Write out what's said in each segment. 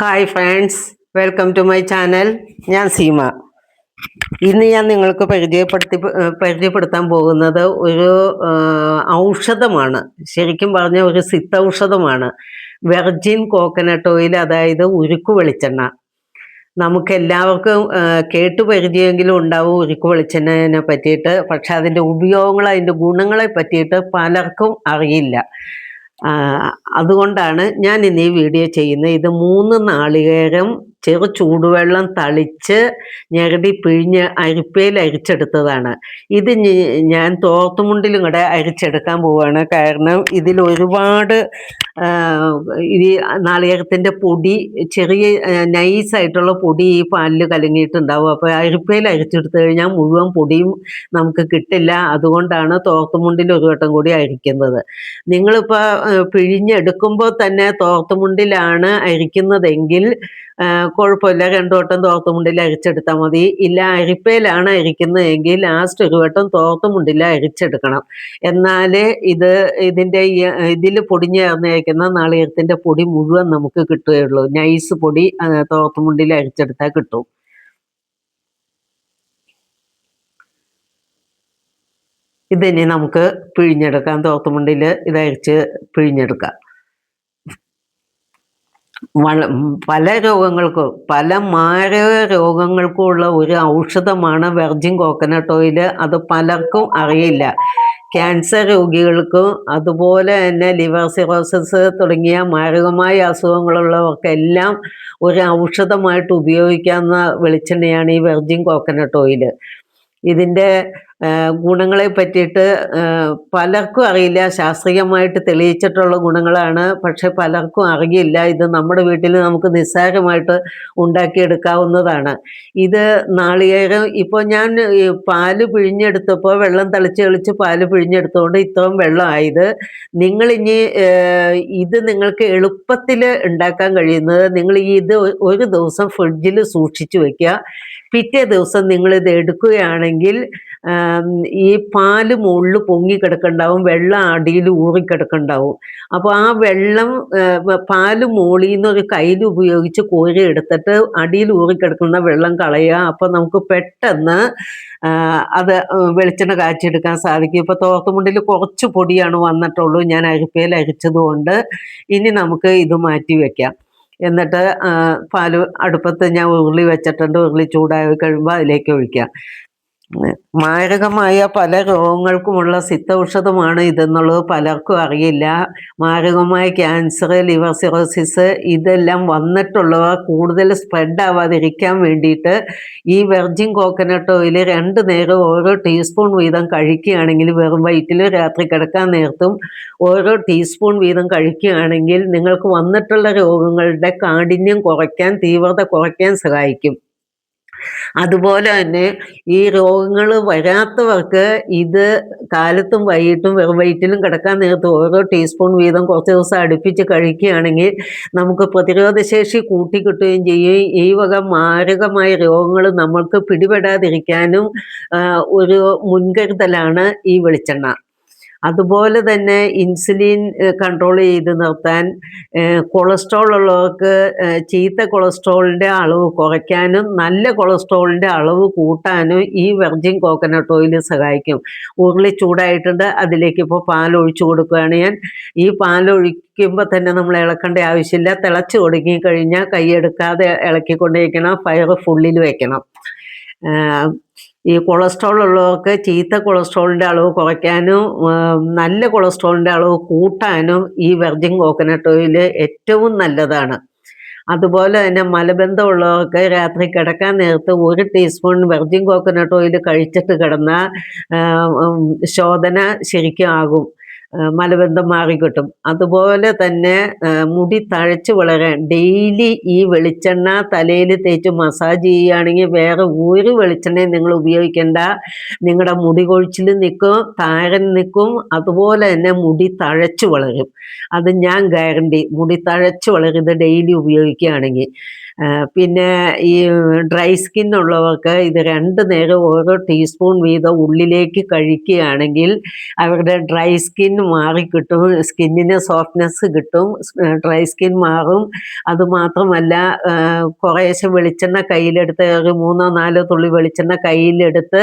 Hi friends welcome to my channel ഞാൻ സീമ. ഇന്ന് ഞാൻ നിങ്ങൾക്ക് പരിചയപ്പെടുത്തി പരിചയപ്പെടുത്താൻ പോകുന്നത് ഒരു ഔഷധമാണ്. ശരിക്കും പറഞ്ഞ ഒരു സിത്തൗഷധമാണ്. വെർജിൻ കോക്കനട്ട് ഓയിൽ അതായത് ഉരുക്കു വെളിച്ചെണ്ണ. നമുക്ക് എല്ലാവർക്കും കേട്ടു പരിചയമെങ്കിലും ഉണ്ടാവും ഉരുക്കു വെളിച്ചെണ്ണനെ പറ്റിയിട്ട്. പക്ഷെ അതിന്റെ ഉപയോഗങ്ങൾ അതിന്റെ ഗുണങ്ങളെ പറ്റിയിട്ട് പലർക്കും അറിയില്ല. അതുകൊണ്ടാണ് ഞാൻ ഇന്ന് ഈ വീഡിയോ ചെയ്യുന്നത്. ഇത് മൂന്ന് നാളികേരം ചെറു ചൂടുവെള്ളം തളിച്ച് ഞെരടി പിഴിഞ്ഞ് അരിപ്പയിൽ അരിച്ചെടുത്തതാണ്. ഇത് ഞാൻ തോർത്തുമുണ്ടിലും കൂടെ അരിച്ചെടുക്കാൻ പോവുകയാണ് കാരണം ഇതിൽ ഒരുപാട് ഈ നാളികേരത്തിന്റെ പൊടി ചെറിയ നൈസായിട്ടുള്ള പൊടി ഈ പാലിൽ കലങ്ങിയിട്ടുണ്ടാവും. അപ്പോൾ അരിപ്പയിൽ അരിച്ചെടുത്ത് കഴിഞ്ഞാൽ മുഴുവൻ പൊടിയും നമുക്ക് കിട്ടില്ല. അതുകൊണ്ടാണ് തോർത്തുമുണ്ടിൽ ഒരു വട്ടം കൂടി അരിക്കുന്നത്. നിങ്ങളിപ്പോൾ പിഴിഞ്ഞെടുക്കുമ്പോൾ തന്നെ തോർത്തുമുണ്ടിലാണ് അരിക്കുന്നതെങ്കിൽ കുഴപ്പമില്ല. രണ്ടു വട്ടം തോർത്തുമുണ്ടിൽ അരിച്ചെടുത്താൽ മതി. ഇല്ല അരിപ്പയിലാണ് അരിക്കുന്നതെങ്കിൽ ലാസ്റ്റ് ഒരു വട്ടം തോർത്തുമുണ്ടിൽ അരിച്ചെടുക്കണം. എന്നാലേ ഇത് ഇതിന്റെ ഇതിൽ പൊടിഞ്ഞ് ചേർന്നിരിക്കുന്ന നാളികേരത്തിന്റെ പൊടി മുഴുവൻ നമുക്ക് കിട്ടുകയുള്ളൂ. നൈസ് പൊടി തോർത്തുമുണ്ടിൽ അരിച്ചെടുത്താൽ കിട്ടും. ഇതിനെ നമുക്ക് പിഴിഞ്ഞെടുക്കാം. തോർത്തുമുണ്ടിൽ ഇതരിച്ച് പിഴിഞ്ഞെടുക്കാം. പല രോഗങ്ങൾക്കും പല മാരക രോഗങ്ങൾക്കും ഉള്ള ഒരു ഔഷധമാണ് വെർജിൻ കോക്കനട്ട് ഓയിൽ അത് പലർക്കും അറിയില്ല. ക്യാൻസർ രോഗികൾക്കും അതുപോലെ തന്നെ ലിവർ സിറോസിസ് തുടങ്ങിയ മാരകമായ അസുഖങ്ങളുള്ളവർക്കെല്ലാം ഒരു ഔഷധമായിട്ട് ഉപയോഗിക്കാവുന്ന വെളിച്ചെണ്ണയാണ് ഈ വെർജിൻ കോക്കനട്ട് ഓയിൽ ഇതിന്റെ ഗുണങ്ങളെ പറ്റിയിട്ട് പലർക്കും അറിയില്ല. ശാസ്ത്രീയമായിട്ട് തെളിയിച്ചിട്ടുള്ള ഗുണങ്ങളാണ്. പക്ഷെ പലർക്കും അറിയില്ല. ഇത് നമ്മുടെ വീട്ടിൽ നമുക്ക് നിസ്സാരമായിട്ട് ഉണ്ടാക്കിയെടുക്കാവുന്നതാണ്. ഇത് നാളികേരം ഇപ്പോൾ ഞാൻ പാൽ പിഴിഞ്ഞെടുത്തപ്പോൾ വെള്ളം തളിച്ച് തെളിച്ച് പാൽ പിഴിഞ്ഞെടുത്തുകൊണ്ട് ഇത്രയും വെള്ളമായത്. നിങ്ങളിനി ഇത് നിങ്ങൾക്ക് എളുപ്പത്തിൽ ഉണ്ടാക്കാൻ കഴിയുന്നത് നിങ്ങൾ ഇത് ഒരു ദിവസം ഫ്രിഡ്ജിൽ സൂക്ഷിച്ചു വയ്ക്കുക പിറ്റേ ദിവസം നിങ്ങൾ ഇത് എടുക്കുകയാണെങ്കിൽ ഈ പാൽ മുകളിൽ പൊങ്ങി കിടക്കുന്നുണ്ടാവും വെള്ളം അടിയിൽ ഊറിക്കിടക്കുന്നുണ്ടാവും അപ്പോൾ ആ വെള്ളം പാൽ മുകളിൽ നിന്ന് ഒരു കയ്യിൽ ഉപയോഗിച്ച് കോരി എടുത്തിട്ട് അടിയിൽ ഊറിക്കിടക്കുന്ന വെള്ളം കളയുക. അപ്പോൾ നമുക്ക് പെട്ടെന്ന് അത് വെളിച്ചെണ്ണ കാച്ചിയെടുക്കാൻ സാധിക്കും. ഇപ്പോൾ തോർത്തുമുണ്ടിൽ കുറച്ച് പൊടിയാണ് വന്നിട്ടുള്ളൂ. ഞാൻ അരിപ്പയിൽ അരിച്ചതുകൊണ്ട് ഇനി നമുക്ക് ഇത് മാറ്റി വെക്കാം. എന്നിട്ട് പാൽ അടുപ്പത്ത് ഞാൻ ഉരുളി വെച്ചിട്ടുണ്ട്. ഉരുളി ചൂടായി കഴിയുമ്പോൾ അതിലേക്ക് ഒഴിക്കാം. മാരകമായ പല രോഗങ്ങൾക്കുമുള്ള സിദ്ധൌഷധമാണ് ഇതെന്നുള്ളത് പലർക്കും അറിയില്ല. മാരകമായ ക്യാൻസർ ലിവർ സിറോസിസ് ഇതെല്ലാം വന്നിട്ടുള്ളവ കൂടുതൽ സ്പ്രെഡ് ആവാതിരിക്കാൻ വേണ്ടിയിട്ട് ഈ വെർജിൻ കോക്കനട്ട് ഓയിൽ രണ്ട് നേരം ഓരോ ടീസ്പൂൺ വീതം കഴിക്കുകയാണെങ്കിൽ വെറും വയറ്റിൽ രാത്രി കിടക്കാൻ നേരത്തും ഓരോ ടീസ്പൂൺ വീതം കഴിക്കുകയാണെങ്കിൽ നിങ്ങൾക്ക് വന്നിട്ടുള്ള രോഗങ്ങളുടെ കാഠിന്യം കുറയ്ക്കാൻ തീവ്രത കുറയ്ക്കാൻ സഹായിക്കും. അതുപോലെ തന്നെ ഈ രോഗങ്ങൾ വരാത്തവർക്ക് ഇത് കാലത്തും വൈകിട്ടും വെറും വയറ്റിലും കിടക്കാൻ നേരത്ത് ഓരോ ടീസ്പൂൺ വീതം കുറച്ച് ദിവസം അടുപ്പിച്ച് കഴിക്കുകയാണെങ്കിൽ നമുക്ക് പ്രതിരോധശേഷി കൂട്ടിക്കിട്ടുകയും ചെയ്യും. ഈ വക മാരകമായ രോഗങ്ങൾ നമ്മൾക്ക് പിടിപെടാതിരിക്കാനും ഒരു മുൻകരുതലാണ് ഈ വെളിച്ചെണ്ണ. അതുപോലെ തന്നെ ഇൻസുലിൻ കൺട്രോൾ ചെയ്ത് നിർത്താൻ കൊളസ്ട്രോൾ ഉള്ളവർക്ക് ചീത്ത കൊളസ്ട്രോളിന്റെ അളവ് കുറയ്ക്കാനും നല്ല കൊളസ്ട്രോളിന്റെ അളവ് കൂട്ടാനും ഈ വെർജിൻ കോക്കനട്ട് ഓയിൽ സഹായിക്കും. ഉരുളി ചൂടായിട്ടുണ്ട് അതിലേക്ക് ഇപ്പോൾ പാൽ ഒഴിച്ചു കൊടുക്കുകയാണ് ഞാൻ. ഈ പാൽ ഒഴിക്കുമ്പോൾ തന്നെ നമ്മൾ ഇളക്കേണ്ട ആവശ്യമില്ല. തിളച്ച് ഒടുങ്ങി കഴിഞ്ഞാൽ കൈയെടുക്കാതെ ഇളക്കിക്കൊണ്ടിരിക്കണം ഫയർ ഫുള്ളിൽ വെക്കണം. ആഹ് ഈ കൊളസ്ട്രോൾ ഉള്ളവർക്ക് ചീത്ത കൊളസ്ട്രോളിന്റെ അളവ് കുറയ്ക്കാനും നല്ല കൊളസ്ട്രോളിന്റെ അളവ് കൂട്ടാനും ഈ വെർജിൻ കോക്കനട്ട് ഓയിൽ ഏറ്റവും നല്ലതാണ്. അതുപോലെ തന്നെ മലബന്ധമുള്ളവർക്ക് രാത്രി കിടക്കാൻ നേരത്ത് ഒരു ടീസ്പൂൺ വെർജിൻ കോക്കനട്ട് ഓയിൽ കഴിച്ചിട്ട് കിടന്നാൽ ശോധന ശരിക്കും ആകും. മലബന്ധം മാറിക്കിട്ടും. അതുപോലെ തന്നെ മുടി തഴച്ച് വളരാൻ ഡെയിലി ഈ വെളിച്ചെണ്ണ തലയിൽ തേച്ച് മസാജ് ചെയ്യുകയാണെങ്കിൽ വേറെ ഒരു വെളിച്ചെണ്ണയും നിങ്ങൾ ഉപയോഗിക്കേണ്ട. നിങ്ങളുടെ മുടി കൊഴിച്ചിൽ നിൽക്കും താരൻ നിൽക്കും അതുപോലെ തന്നെ മുടി തഴച്ച് വളരും. അത് ഞാൻ ഗ്യാരണ്ടി മുടി തഴച്ച് വളരും ഇത് ഡെയിലി ഉപയോഗിക്കുകയാണെങ്കിൽ. പിന്നെ ഈ ഡ്രൈ സ്കിൻ ഉള്ളവർക്ക് ഇത് രണ്ട് നേരം ഓരോ ടീസ്പൂൺ വീതം ഉള്ളിലേക്ക് കഴിക്കുകയാണെങ്കിൽ അവരുടെ ഡ്രൈ സ്കിൻ മാറിക്കിട്ടും സ്കിന്നിന് സോഫ്റ്റ്നെസ് കിട്ടും ഡ്രൈ സ്കിൻ മാറും. അതുമാത്രമല്ല കുറേശ്ശെ വെളിച്ചെണ്ണ കയ്യിലെടുത്ത് ഒരു മൂന്നോ നാലോ തുള്ളി വെളിച്ചെണ്ണ കയ്യിലെടുത്ത്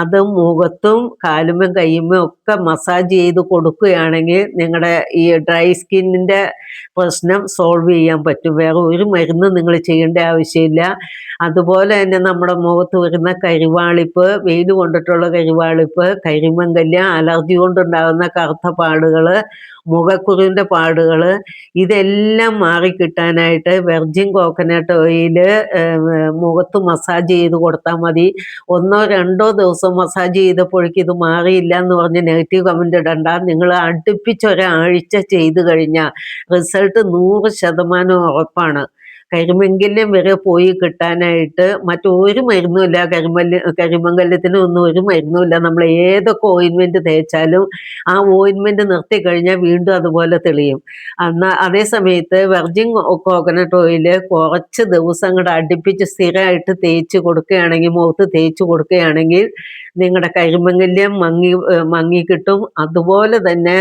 അത് മുഖത്തും കാലുമ്പും കയ്യുമ്പും ഒക്കെ മസാജ് ചെയ്ത് കൊടുക്കുകയാണെങ്കിൽ നിങ്ങളുടെ ഈ ഡ്രൈ സ്കിന്നിന്റെ പ്രശ്നം സോൾവ് ചെയ്യാൻ പറ്റും. വേറെ ഒരു മരുന്ന് നിങ്ങൾ ചെയ്യേണ്ട ആവശ്യമില്ല. അതുപോലെ തന്നെ നമ്മുടെ മുഖത്ത് വരുന്ന കരിവാളിപ്പ് വെയിൽ കൊണ്ടിട്ടുള്ള കരിവാളിപ്പ് കരിമങ്കല്യ അലർജി കൊണ്ടുണ്ടാകുന്ന കറുത്ത പാടുകൾ മുഖക്കുരുവിന്റെ പാടുകൾ ഇതെല്ലാം മാറിക്കിട്ടാനായിട്ട് വെർജിൻ കോക്കനട്ട് ഓയിൽ മുഖത്ത് മസാജ് ചെയ്ത് കൊടുത്താൽ മതി. ഒന്നോ രണ്ടോ ദിവസം മസാജ് ചെയ്തപ്പോഴേക്കും ഇത് മാറിയില്ല എന്ന് പറഞ്ഞ് നെഗറ്റീവ് കമന്റ് ഇടണ്ട. നിങ്ങൾ അടുപ്പിച്ചൊരാഴ്ച ചെയ്ത് കഴിഞ്ഞാൽ റിസൾട്ട് നൂറ് ശതമാനം ഉറപ്പാണ്. കരിമംഗല്യം വരെ പോയി കിട്ടാനായിട്ട് മറ്റൊരു മരുന്നുമില്ല കരിമല്യ കരിമംഗല്യത്തിന് ഒന്നും ഒരു മരുന്നുമില്ല നമ്മൾ ഏതൊക്കെ ഓയിൻമെന്റ് തേച്ചാലും ആ ഓയിൻമെന്റ് നിർത്തി കഴിഞ്ഞാൽ വീണ്ടും അതുപോലെ തെളിയും. എന്നാൽ അതേ സമയത്ത് വെർജിൻ കോക്കനട്ട് ഓയിൽ കുറച്ച് ദിവസം കൂടെ അടുപ്പിച്ച് സ്ഥിരമായിട്ട് തേച്ച് കൊടുക്കുകയാണെങ്കിൽ മുഖത്ത് തേച്ച് കൊടുക്കുകയാണെങ്കിൽ നിങ്ങളുടെ കരിമങ്ങല്യം മങ്ങി മങ്ങി കിട്ടും അതുപോലെ തന്നെ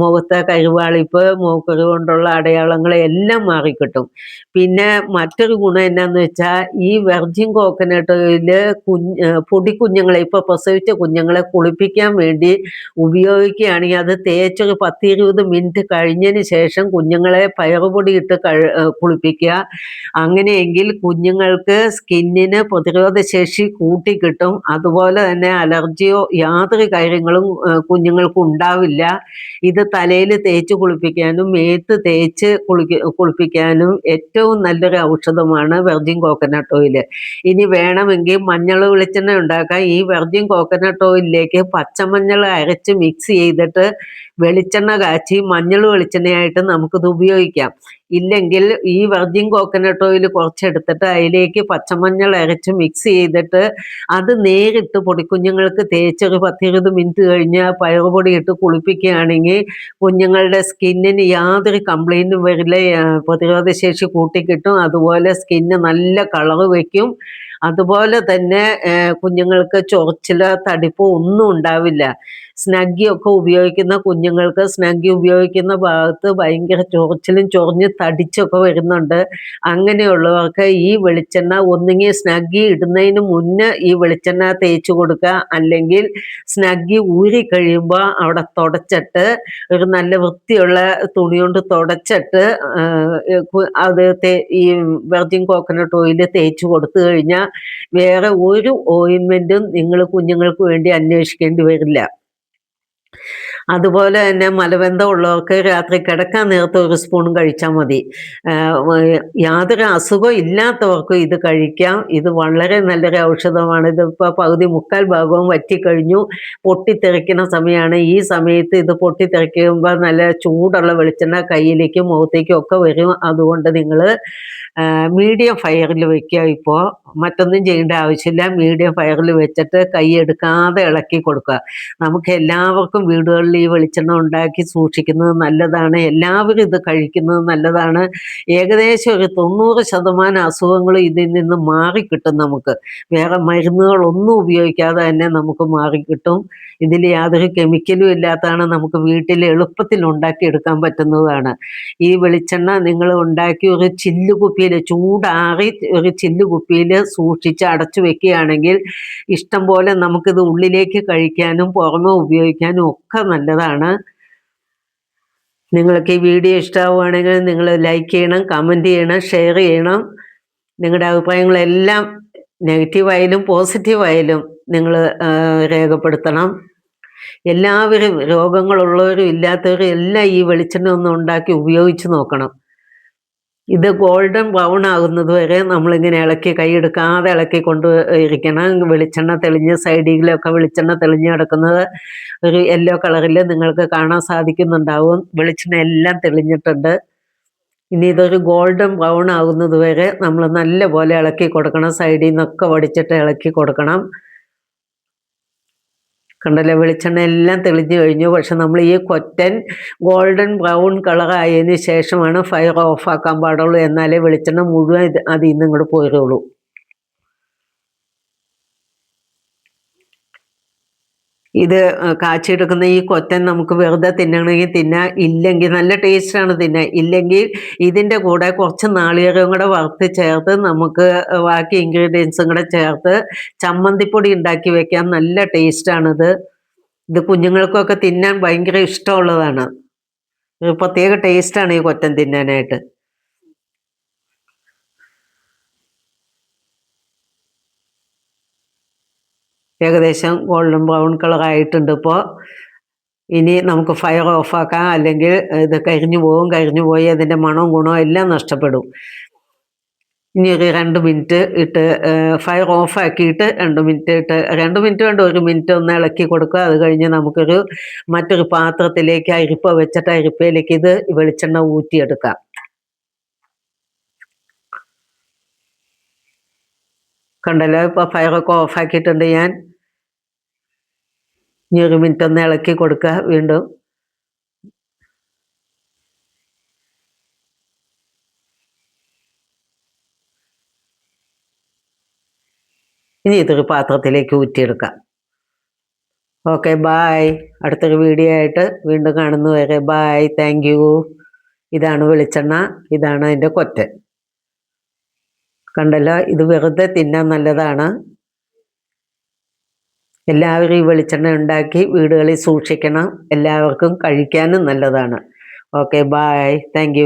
മുഖത്തെ കരുവാളിപ്പ് മൂക്കറി കൊണ്ടുള്ള അടയാളങ്ങൾ എല്ലാം മാറിക്കിട്ടും. പിന്നെ മറ്റൊരു ഗുണം എന്നാന്ന് വെച്ചാൽ ഈ വെർജിൻ കോക്കനട്ടിൽ കുഞ്ഞ് പൊടി കുഞ്ഞുങ്ങളെ ഇപ്പോൾ പ്രസവിച്ച കുഞ്ഞുങ്ങളെ കുളിപ്പിക്കാൻ വേണ്ടി ഉപയോഗിക്കുകയാണെങ്കിൽ അത് തേച്ചൊരു പത്തിരുപത് മിനിറ്റ് കഴിഞ്ഞതിന് ശേഷം കുഞ്ഞുങ്ങളെ പയറുപൊടി ഇട്ട് കുളിപ്പിക്കുക. അങ്ങനെയെങ്കിൽ കുഞ്ഞുങ്ങൾക്ക് സ്കിന്നിന് പ്രതിരോധ ശേഷി കൂട്ടിക്കിട്ടും. അതുപോലെ തന്നെ അലർജിയോ യാതൊരു കാര്യങ്ങളും കുഞ്ഞുങ്ങൾക്ക് ഉണ്ടാവില്ല ഇത് തലയിൽ തേച്ച് കുളിപ്പിക്കാനും മേത്ത് തേച്ച് കുളിക്ക കുളിപ്പിക്കാനും ഏറ്റവും നല്ലൊരു ഔഷധമാണ് വെർജിൻ കോക്കനട്ട് ഓയിൽ ഇനി വേണമെങ്കിൽ മഞ്ഞൾ വെളിച്ചെണ്ണ ഉണ്ടാക്കാൻ ഈ വെർജിൻ കോക്കനട്ട് ഓയിലിലേക്ക് പച്ചമഞ്ഞൾ അരച്ച് മിക്സ് ചെയ്തിട്ട് വെളിച്ചെണ്ണ കാച്ചി മഞ്ഞൾ വെളിച്ചെണ്ണയായിട്ട് നമുക്കിത് ഉപയോഗിക്കാം. ഇല്ലെങ്കിൽ ഈ വെർജിൻ കോക്കനട്ട് ഓയിൽ കുറച്ചെടുത്തിട്ട് അതിലേക്ക് പച്ചമഞ്ഞൾ അരച്ച് മിക്സ് ചെയ്തിട്ട് അത് നേരിട്ട് പൊടിക്കുഞ്ഞുങ്ങൾക്ക് തേച്ചൊരു പത്തിരുപത് മിനിറ്റ് കഴിഞ്ഞാൽ പയറുപൊടി ഇട്ട് കുളിപ്പിക്കുകയാണെങ്കിൽ കുഞ്ഞുങ്ങളുടെ സ്കിന്നിന് യാതൊരു കംപ്ലൈന്റും വരില്ല. പ്രതിരോധ ശേഷി കൂട്ടിക്കിട്ടും. അതുപോലെ സ്കിന്ന് നല്ല കളറ് വയ്ക്കും. അതുപോലെ തന്നെ കുഞ്ഞുങ്ങൾക്ക് ചൊറിച്ചിൽ തടിപ്പോ ഒന്നും ഉണ്ടാവില്ല. സ്നഗ്ഗി ഒക്കെ ഉപയോഗിക്കുന്ന കുഞ്ഞുങ്ങൾക്ക് സ്നഗ്ഗി ഉപയോഗിക്കുന്ന ഭാഗത്ത് ഭയങ്കര ചൊറിച്ചിലും ചൊറിഞ്ഞ് തടിച്ചൊക്കെ വരുന്നുണ്ട്. അങ്ങനെയുള്ളവർക്ക് ഈ വെളിച്ചെണ്ണ ഒന്നുകിൽ സ്നഗ്ഗി ഇടുന്നതിന് മുന്നേ ഈ വെളിച്ചെണ്ണ തേച്ച് കൊടുക്കുക. അല്ലെങ്കിൽ സ്നഗ്ഗി ഊരി കഴിയുമ്പോൾ അവിടെ തുടച്ചിട്ട് ഒരു നല്ല വൃത്തിയുള്ള തുണി കൊണ്ട് തുടച്ചിട്ട് അത് ഈ വെർജിൻ കോക്കനട്ട് ഓയിൽ തേച്ച് കൊടുത്തു കഴിഞ്ഞാൽ വേറെ ഒരു ഓയിൻമെന്റും നിങ്ങൾ കുഞ്ഞുങ്ങൾക്ക് വേണ്ടി അന്വേഷിക്കേണ്ടി വരില്ല. അതുപോലെ തന്നെ മലബന്ധം ഉള്ളവർക്ക് രാത്രി കിടക്കാൻ നേരത്തെ ഒരു സ്പൂൺ കഴിച്ചാൽ മതി. യാതൊരു അസുഖം ഇല്ലാത്തവർക്കും ഇത് കഴിക്കാം. ഇത് വളരെ നല്ലൊരു ഔഷധമാണ്. ഇതിപ്പോൾ പകുതി മുക്കാൽ ഭാഗവും വറ്റിക്കഴിഞ്ഞു. പൊട്ടിത്തെറിക്കുന്ന സമയമാണ് ഈ സമയത്ത് ഇത് പൊട്ടിത്തെറിക്കുമ്പോൾ നല്ല ചൂടുള്ള വെളിച്ചെണ്ണ കയ്യിലേക്കും മുഖത്തേക്കും ഒക്കെ വരും. അതുകൊണ്ട് നിങ്ങൾ മീഡിയം ഫയറിൽ വെക്കുക ഇപ്പോൾ മറ്റൊന്നും ചെയ്യേണ്ട ആവശ്യമില്ല. മീഡിയം ഫയറിൽ വെച്ചിട്ട് കൈ എടുക്കാതെ ഇളക്കി കൊടുക്കുക. നമുക്ക് എല്ലാവർക്കും വീടുകളിൽ ഈ വെളിച്ചെണ്ണ ഉണ്ടാക്കി സൂക്ഷിക്കുന്നത് നല്ലതാണ്. എല്ലാവരും ഇത് കഴിക്കുന്നത് നല്ലതാണ്. ഏകദേശം ഒരു തൊണ്ണൂറ് ശതമാനം അസുഖങ്ങൾ ഇതിൽ നിന്ന് മാറിക്കിട്ടും നമുക്ക്. വേറെ മരുന്നുകളൊന്നും ഉപയോഗിക്കാതെ തന്നെ നമുക്ക് മാറിക്കിട്ടും. ഇതിൽ യാതൊരു കെമിക്കലും ഇല്ലാത്തതാണ് നമുക്ക് വീട്ടിൽ എളുപ്പത്തിൽ ഉണ്ടാക്കിയെടുക്കാൻ പറ്റുന്നതാണ്. ഈ വെളിച്ചെണ്ണ നിങ്ങൾ ഉണ്ടാക്കി ഒരു ചില്ലു കുപ്പിയിൽ ചൂടാറി ഒരു ചില്ലു കുപ്പിയിൽ സൂക്ഷിച്ച് അടച്ചു വെക്കുകയാണെങ്കിൽ ഇഷ്ടം പോലെ നമുക്കിത് ഉള്ളിലേക്ക് കഴിക്കാനും പുറമെ ഉപയോഗിക്കാനും ഒക്കെ നല്ലതാണ്. നിങ്ങൾക്ക് ഈ വീഡിയോ ഇഷ്ടമാവുകയാണെങ്കിൽ നിങ്ങൾ ലൈക്ക് ചെയ്യണം കമന്റ് ചെയ്യണം ഷെയർ ചെയ്യണം. നിങ്ങളുടെ അഭിപ്രായങ്ങളെല്ലാം നെഗറ്റീവായാലും പോസിറ്റീവായാലും നിങ്ങൾ രേഖപ്പെടുത്തണം. എല്ലാവരും രോഗങ്ങളുള്ളവരും ഇല്ലാത്തവരും എല്ലാം ഈ വെളിച്ചെണ്ണ ഒന്ന് ഉണ്ടാക്കി ഉപയോഗിച്ച് നോക്കണം. ഇത് ഗോൾഡൻ ബ്രൗൺ ആകുന്നത് വരെ നമ്മളിങ്ങനെ ഇളക്കി കൈയെടുക്കാതെ ഇളക്കി കൊണ്ട് ഇരിക്കണം. വെളിച്ചെണ്ണ തെളിഞ്ഞ് സൈഡിലൊക്കെ വെളിച്ചെണ്ണ തെളിഞ്ഞ് കിടക്കുന്നത് ഒരു യെല്ലോ കളറിൽ നിങ്ങൾക്ക് കാണാൻ സാധിക്കുന്നുണ്ടാവും. വെളിച്ചെണ്ണ എല്ലാം തെളിഞ്ഞിട്ടുണ്ട്. ഇനി ഇതൊരു ഗോൾഡൻ ബ്രൗൺ ആകുന്നത് വരെ നമ്മൾ നല്ല പോലെ ഇളക്കി കൊടുക്കണം. സൈഡിൽ നിന്നൊക്കെ വടിച്ചിട്ട് ഇളക്കി കൊടുക്കണം. കണ്ടല്ലോ? വെളിച്ചെണ്ണ എല്ലാം തെളിഞ്ഞു കഴിഞ്ഞു. പക്ഷെ നമ്മൾ ഈ കൊറ്റൻ ഗോൾഡൻ ബ്രൗൺ കളർ ആയതിന് ശേഷമാണ് ഫയർ ഓഫ് ആക്കാൻ പാടുള്ളൂ. എന്നാലേ വെളിച്ചെണ്ണ മുഴുവൻ ഇത് അതിൽ നിന്ന് ഇങ്ങോട്ട് ഇത് കാച്ചിയെടുക്കുന്ന ഈ കൊത്തൻ നമുക്ക് വെറുതെ തിന്നണമെങ്കിൽ തിന്നാം ഇല്ലെങ്കിൽ നല്ല ടേസ്റ്റാണ് തിന്നാൻ ഇല്ലെങ്കിൽ ഇതിന്റെ കൂടെ കുറച്ച് നാളികേരം കൂടെ വറുത്ത് ചേർത്ത് നമുക്ക് ബാക്കി ഇൻഗ്രീഡിയൻസും കൂടെ ചേർത്ത് ചമ്മന്തിപ്പൊടി ഉണ്ടാക്കി വെക്കാൻ നല്ല ടേസ്റ്റാണിത്. ഇത് കുഞ്ഞുങ്ങൾക്കൊക്കെ തിന്നാൻ ഭയങ്കര ഇഷ്ടമുള്ളതാണ്. ഒരു പ്രത്യേക ടേസ്റ്റാണ് ഈ കൊറ്റൻ തിന്നാനായിട്ട്. ഏകദേശം ഗോൾഡൻ ബ്രൗൺ കളർ ആയിട്ടുണ്ട് ഇപ്പോൾ ഇനി നമുക്ക് ഫയർ ഓഫാക്കാം അല്ലെങ്കിൽ ഇത് കരിഞ്ഞു പോകും കരിഞ്ഞു പോയി അതിന്റെ മണവും ഗുണവും എല്ലാം നഷ്ടപ്പെടും. ഇനി ഒരു രണ്ട് മിനിറ്റ് ഇട്ട് ഫയർ ഓഫ് ആക്കിയിട്ട് രണ്ട് മിനിറ്റ് ഇട്ട് രണ്ട് മിനിറ്റ് വേണ്ട ഒരു മിനിറ്റ് ഒന്ന് ഇളക്കി കൊടുക്കുക. അത് കഴിഞ്ഞ് നമുക്കൊരു മറ്റൊരു പാത്രത്തിലേക്ക് അരിപ്പ വെച്ചിട്ട് അരിപ്പയിലേക്ക് ഇത് വെളിച്ചെണ്ണ ഊറ്റിയെടുക്കാം. കണ്ടല്ലോ ഇപ്പോൾ ഫയറൊക്കെ ഓഫാക്കിയിട്ടുണ്ട് ഞാൻ. ഇനി ഒരു മിനിറ്റ് ഒന്ന് ഇളക്കി കൊടുക്കുക വീണ്ടും. ഇനി ഇതൊരു പാത്രത്തിലേക്ക് ഊറ്റിയെടുക്കാം. ഓക്കെ ബായ് അടുത്തൊരു വീഡിയോ ആയിട്ട് വീണ്ടും കാണുന്നു വരെ ബായ് താങ്ക് യു ഇതാണ് വെളിച്ചെണ്ണ ഇതാണ് അതിന്റെ കൊറ്റ കണ്ടല്ലോ ഇത് വെറുതെ തിന്നാൻ നല്ലതാണ്. എല്ലാവരും ഈ വെളിച്ചെണ്ണ ഉണ്ടാക്കി വീടുകളിൽ സൂക്ഷിക്കണം. എല്ലാവർക്കും കഴിക്കാനും നല്ലതാണ്. Okay bye thank